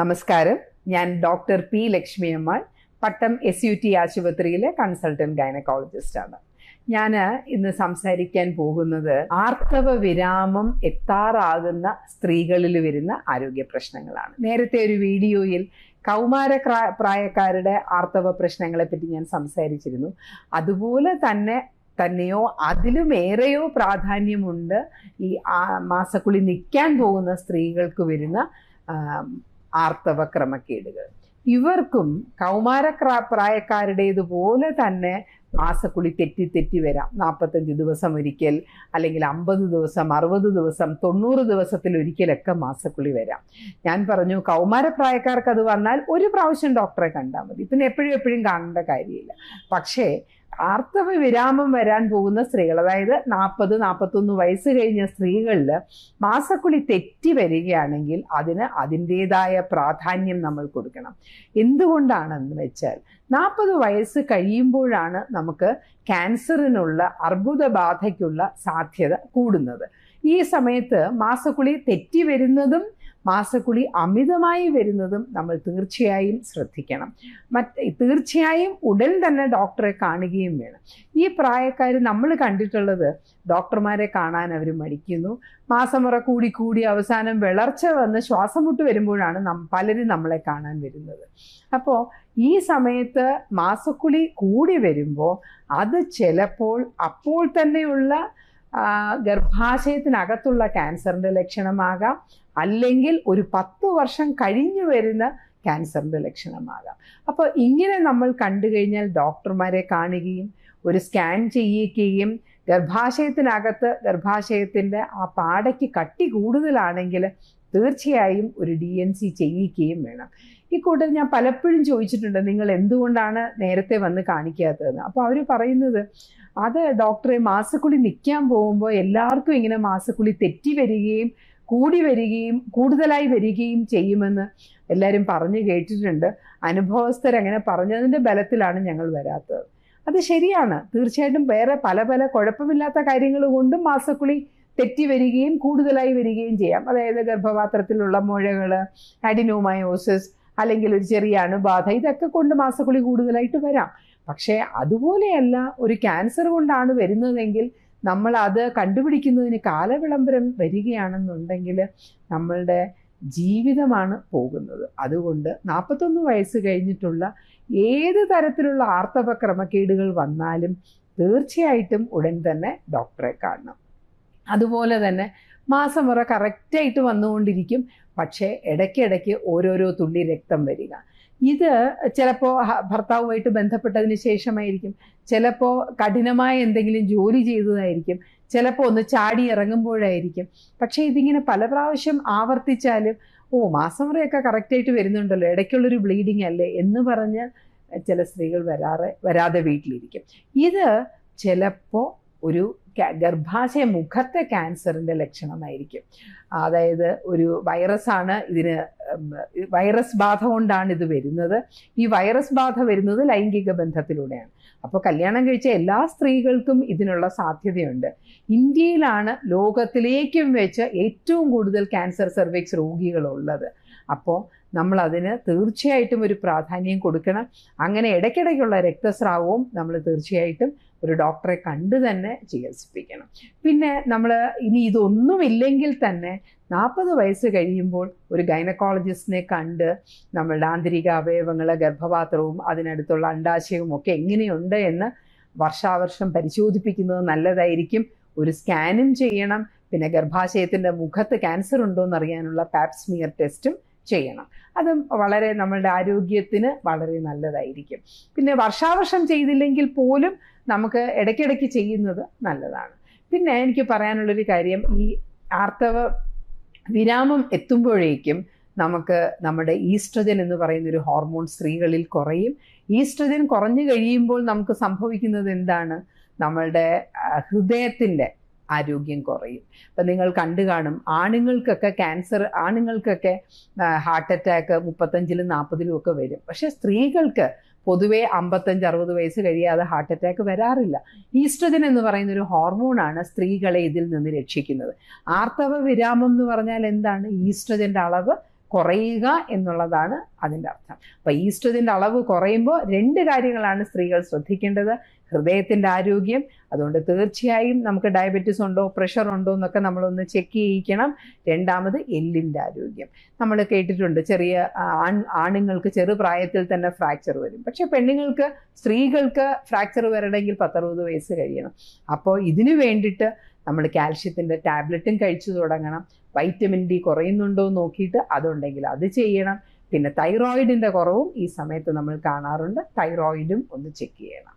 നമസ്കാരം. ഞാൻ doctor P Lakshmi Ammal Pattam S U T ആശുപത്രിയിലെ കൺസൾട്ടന്റ് ഗൈനക്കോളജിസ്റ്റ് ആണ്. ഞാൻ ഇന്ന് സംസാരിക്കാൻ പോകുന്നത് ആർത്തവ വിരാമം എത്താറാകുന്ന സ്ത്രീകളിൽ വരുന്ന ആരോഗ്യ പ്രശ്നങ്ങളാണ്. നേരത്തെ ഒരു വീഡിയോയിൽ കൗമാര പ്രായക്കാരുടെ ആർത്തവ പ്രശ്നങ്ങളെ പറ്റി ഞാൻ സംസാരിച്ചിരുന്നു. അതുപോലെ തന്നെ തന്നെയോ അതിലുമേറെയോ പ്രാധാന്യമുണ്ട് ഈ മാസക്കുളി നിൽക്കാൻ പോകുന്ന സ്ത്രീകൾക്ക് വരുന്ന ആർത്തവ ക്രമക്കേടുകൾ ഇവർക്കും കൗമാര ക്രാ- പ്രായക്കാരുടേതുപോലെ തന്നെ മാസക്കുളി തെറ്റി തെറ്റി വരാം. നാൽപ്പത്തഞ്ച് ദിവസം ഒരിക്കൽ അല്ലെങ്കിൽ അമ്പത് ദിവസം അറുപത് ദിവസം തൊണ്ണൂറ് ദിവസത്തിൽ ഒരിക്കലൊക്കെ മാസക്കുളി വരാം. ഞാൻ പറഞ്ഞു കൗമാര പ്രായക്കാർക്ക് അത് വന്നാൽ ഒരു പ്രാവശ്യം ഡോക്ടറെ കണ്ടാൽ മതി. പിന്നെ എപ്പോഴും എപ്പോഴും കാണേണ്ട കാര്യമില്ല. പക്ഷേ ആർത്തവ വിരാമം വരാൻ പോകുന്ന സ്ത്രീകൾ അതായത് നാൽപ്പത് നാൽപ്പത്തൊന്ന് വയസ്സ് കഴിഞ്ഞ സ്ത്രീകളിൽ മാസക്കുളി തെറ്റി വരികയാണെങ്കിൽ അതിന് അതിന്റെതായ പ്രാധാന്യം നമ്മൾ കൊടുക്കണം. എന്തുകൊണ്ടാണെന്ന് വെച്ചാൽ നാൽപ്പത് വയസ്സ് കഴിയുമ്പോഴാണ് നമുക്ക് ക്യാൻസറിനുള്ള അർബുദബാധയ്ക്കുള്ള സാധ്യത കൂടുന്നത്. ഈ സമയത്ത് മാസക്കുളി തെറ്റി വരുന്നതും മാസക്കുളി അമിതമായി വരുന്നതും നമ്മൾ തീർച്ചയായും ശ്രദ്ധിക്കണം. മറ്റ് തീർച്ചയായും ഉടൻ തന്നെ ഡോക്ടറെ കാണുകയും വേണം. ഈ പ്രായക്കാർ നമ്മൾ കണ്ടിട്ടുള്ളത് ഡോക്ടർമാരെ കാണാൻ അവർ മടിക്കുന്നു. മാസമുറ കൂടി കൂടി അവസാനം വിളർച്ച വന്ന് ശ്വാസം മുട്ട് വരുമ്പോഴാണ് നം പലരും നമ്മളെ കാണാൻ വരുന്നത്. അപ്പോൾ ഈ സമയത്ത് മാസക്കുളി കൂടി വരുമ്പോൾ അത് ചിലപ്പോൾ അപ്പോൾ തന്നെയുള്ള ഗർഭാശയത്തിനകത്തുള്ള ക്യാൻസറിന്റെ ലക്ഷണമാകാം. അല്ലെങ്കിൽ ഒരു പത്ത് വർഷം കഴിഞ്ഞു വരുന്ന ക്യാൻസറിന്റെ ലക്ഷണമാകാം. അപ്പോൾ ഇങ്ങനെ നമ്മൾ കണ്ടു കഴിഞ്ഞാൽ ഡോക്ടർമാരെ കാണുകയും ഒരു സ്കാൻ ചെയ്യിക്കുകയും ഗർഭാശയത്തിനകത്ത് ഗർഭാശയത്തിന്റെ ആ പാടയ്ക്ക് കട്ടി കൂടുതലാണെങ്കിൽ തീർച്ചയായും ഒരു ഡി എൻ സി ചെയ്യിക്കുകയും വേണം. ഈ കൂട്ടത്തിൽ ഞാൻ പലപ്പോഴും ചോദിച്ചിട്ടുണ്ട് നിങ്ങൾ എന്തുകൊണ്ടാണ് നേരത്തെ വന്ന് കാണിക്കാത്തതെന്ന്. അപ്പോൾ അവർ പറയുന്നത് അത് ഡോക്ടറെ മാസക്കുളി നിൽക്കാൻ പോകുമ്പോൾ എല്ലാവർക്കും ഇങ്ങനെ മാസക്കുളി തെറ്റി വരികയും കൂടി വരികയും കൂടുതലായി വരികയും ചെയ്യുമെന്ന് എല്ലാവരും പറഞ്ഞു കേട്ടിട്ടുണ്ട്. അനുഭവസ്ഥരങ്ങനെ പറഞ്ഞതിന്റെ ബലത്തിലാണ് ഞങ്ങൾ വരാത്തത്. അത് ശരിയാണ്. തീർച്ചയായിട്ടും വേറെ പല പല കുഴപ്പമില്ലാത്ത കാര്യങ്ങൾ കൊണ്ടും മാസക്കുളി തെറ്റി വരികയും കൂടുതലായി വരികയും ചെയ്യാം. അതായത് ഗർഭപാത്രത്തിലുള്ള മുഴകൾ അഡിനോമയോസിസ് അല്ലെങ്കിൽ ഒരു ചെറിയ അണുബാധ ഇതൊക്കെ കൊണ്ട് മാസക്കുളി കൂടുതലായിട്ട് വരാം. പക്ഷേ അതുപോലെയല്ല ഒരു ക്യാൻസർ കൊണ്ടാണ് വരുന്നതെങ്കിൽ നമ്മൾ അത് കണ്ടുപിടിക്കുന്നതിന് കാലവിളംബരം വരികയാണെന്നുണ്ടെങ്കിൽ നമ്മളുടെ ജീവിതമാണ് പോകുന്നത്. അതുകൊണ്ട് നാൽപ്പത്തൊന്ന് വയസ്സ് കഴിഞ്ഞിട്ടുള്ള ഏത് തരത്തിലുള്ള ആർത്തവ ക്രമക്കേടുകൾ വന്നാലും തീർച്ചയായിട്ടും ഉടൻ തന്നെ ഡോക്ടറെ കാണണം. അതുപോലെ തന്നെ മാസമുറ കറക്റ്റായിട്ട് വന്നുകൊണ്ടിരിക്കും. പക്ഷേ ഇടയ്ക്കിടയ്ക്ക് ഓരോരോ തുള്ളി രക്തം വരിക. ഇത് ചിലപ്പോൾ ഭർത്താവുമായിട്ട് ബന്ധപ്പെട്ടതിന് ശേഷമായിരിക്കും. ചിലപ്പോൾ കഠിനമായ എന്തെങ്കിലും ജോലി ചെയ്തതായിരിക്കും. ചിലപ്പോൾ ഒന്ന് ചാടി ഇറങ്ങുമ്പോഴായിരിക്കും. പക്ഷേ ഇതിങ്ങനെ പല പ്രാവശ്യം ആവർത്തിച്ചാലും ഓ മാസം മാസമുറയൊക്കെ കറക്റ്റായിട്ട് വരുന്നുണ്ടല്ലോ ഇടയ്ക്കുള്ളൊരു ബ്ലീഡിങ് അല്ലേ എന്ന് പറഞ്ഞ് ചില സ്ത്രീകൾ വരാറെ വരാതെ വീട്ടിലിരിക്കും. ഇത് ചിലപ്പോൾ ഒരു ഗർഭാശയ മുഖത്തെ ക്യാൻസറിന്റെ ലക്ഷണമായിരിക്കും. അതായത് ഒരു വൈറസാണ് ഇതിന് വൈറസ് ബാധ കൊണ്ടാണ് ഇത് വരുന്നത്. ഈ വൈറസ് ബാധ വരുന്നത് ലൈംഗിക ബന്ധത്തിലൂടെയാണ്. അപ്പോൾ കല്യാണം കഴിച്ച എല്ലാ സ്ത്രീകൾക്കും ഇതിനുള്ള സാധ്യതയുണ്ട്. ഇന്ത്യയിലാണ് ലോകത്തിലേക്കും വെച്ച് ഏറ്റവും കൂടുതൽ ക്യാൻസർ സെർവിക്സ് രോഗികളുള്ളത്. അപ്പോൾ നമ്മൾ അതിന് തീർച്ചയായിട്ടും ഒരു പ്രാധാന്യം കൊടുക്കണം. അങ്ങനെ ഇടയ്ക്കിടയ്ക്കുള്ള രക്തസ്രാവവും നമ്മൾ തീർച്ചയായിട്ടും ഒരു ഡോക്ടറെ കണ്ടു തന്നെ ചികിത്സിപ്പിക്കണം. പിന്നെ നമ്മൾ ഇനി ഇതൊന്നുമില്ലെങ്കിൽ തന്നെ നാൽപ്പത് വയസ്സ് കഴിയുമ്പോൾ ഒരു ഗൈനക്കോളജിസ്റ്റിനെ കണ്ട് നമ്മളുടെ ആന്തരിക അവയവങ്ങൾ ഗർഭപാത്രവും അതിനടുത്തുള്ള അണ്ടാശയവും ഒക്കെ എങ്ങനെയുണ്ട് എന്ന് വർഷാവർഷം പരിശോധിപ്പിക്കുന്നത് നല്ലതായിരിക്കും. ഒരു സ്കാനും ചെയ്യണം. പിന്നെ ഗർഭാശയത്തിന്റെ മുഖത്ത് ക്യാൻസർ ഉണ്ടോ എന്നറിയാനുള്ള പാപ്സ്മിയർ ടെസ്റ്റും ചെയ്യണം. അത് വളരെ നമ്മളുടെ ആരോഗ്യത്തിന് വളരെ നല്ലതായിരിക്കും. പിന്നെ വർഷാവർഷം ചെയ്തില്ലെങ്കിൽ പോലും നമുക്ക് ഇടയ്ക്കിടയ്ക്ക് ചെയ്യുന്നത് നല്ലതാണ്. പിന്നെ എനിക്ക് പറയാനുള്ളൊരു കാര്യം ഈ ആർത്തവ വിരാമം എത്തുമ്പോഴേക്കും നമുക്ക് നമ്മുടെ ഈസ്ട്രജൻ എന്ന് പറയുന്ന ഒരു ഹോർമോൺ സ്ത്രീകളിൽ കുറയും. ഈസ്ട്രജൻ കുറഞ്ഞു കഴിയുമ്പോൾ നമുക്ക് സംഭവിക്കുന്നത് എന്താണ്? നമ്മളുടെ ഹൃദയത്തിന്റെ ആരോഗ്യം കുറയും. അപ്പം നിങ്ങൾ കണ്ടു കാണും ആണുങ്ങൾക്കൊക്കെ ക്യാൻസർ ആണുങ്ങൾക്കൊക്കെ ഹാർട്ട് അറ്റാക്ക് മുപ്പത്തഞ്ചിലും നാൽപ്പതിലും ഒക്കെ വരും. പക്ഷേ സ്ത്രീകൾക്ക് പൊതുവേ അമ്പത്തഞ്ച് അറുപത് വയസ്സ് കഴിയാതെ ഹാർട്ട് അറ്റാക്ക് വരാറില്ല. ഈസ്ട്രജൻ എന്ന് പറയുന്ന ഒരു ഹോർമോണാണ് സ്ത്രീകളെ ഇതിൽ നിന്ന് രക്ഷിക്കുന്നത്. ആർത്തവ വിരാമം എന്ന് പറഞ്ഞാൽ എന്താണ്? ഈസ്ട്രജന്റെ അളവ് കുറയുക എന്നുള്ളതാണ് അതിന്റെ അർത്ഥം. അപ്പോൾ ഈസ്റ്റുതിന്റെ അളവ് കുറയുമ്പോൾ രണ്ട് കാര്യങ്ങളാണ് സ്ത്രീകൾ ശ്രദ്ധിക്കേണ്ടത്. ഹൃദയത്തിന്റെ ആരോഗ്യം അതുകൊണ്ട് തീർച്ചയായും നമുക്ക് ഡയബറ്റീസ് ഉണ്ടോ പ്രഷർ ഉണ്ടോ എന്നൊക്കെ നമ്മളൊന്ന് ചെക്ക് ചെയ്യിക്കണം. രണ്ടാമത് എല്ലിന്റെ ആരോഗ്യം. നമ്മൾ കേട്ടിട്ടുണ്ട് ചെറിയ ആൺ ആണുങ്ങൾക്ക് ചെറുപ്രായത്തിൽ തന്നെ ഫ്രാക്ചർ വരും. പക്ഷെ പെണ്ണുങ്ങൾക്ക് സ്ത്രീകൾക്ക് ഫ്രാക്ചർ വരണമെങ്കിൽ പത്തറുപത് വയസ്സ് കഴിയണം. അപ്പോൾ ഇതിനു വേണ്ടിയിട്ട് നമ്മൾ കാൽഷ്യത്തിന്റെ ടാബ്ലറ്റും കഴിച്ചു തുടങ്ങണം. വൈറ്റമിൻ ഡി കുറയുന്നുണ്ടോ എന്ന് നോക്കിയിട്ട് അതുണ്ടെങ്കിൽ അത് ചെയ്യണം. പിന്നെ തൈറോയിഡിന്റെ കുറവും ഈ സമയത്ത് നമ്മൾ കാണാറുണ്ട്. തൈറോയിഡും ഒന്ന് ചെക്ക് ചെയ്യണം.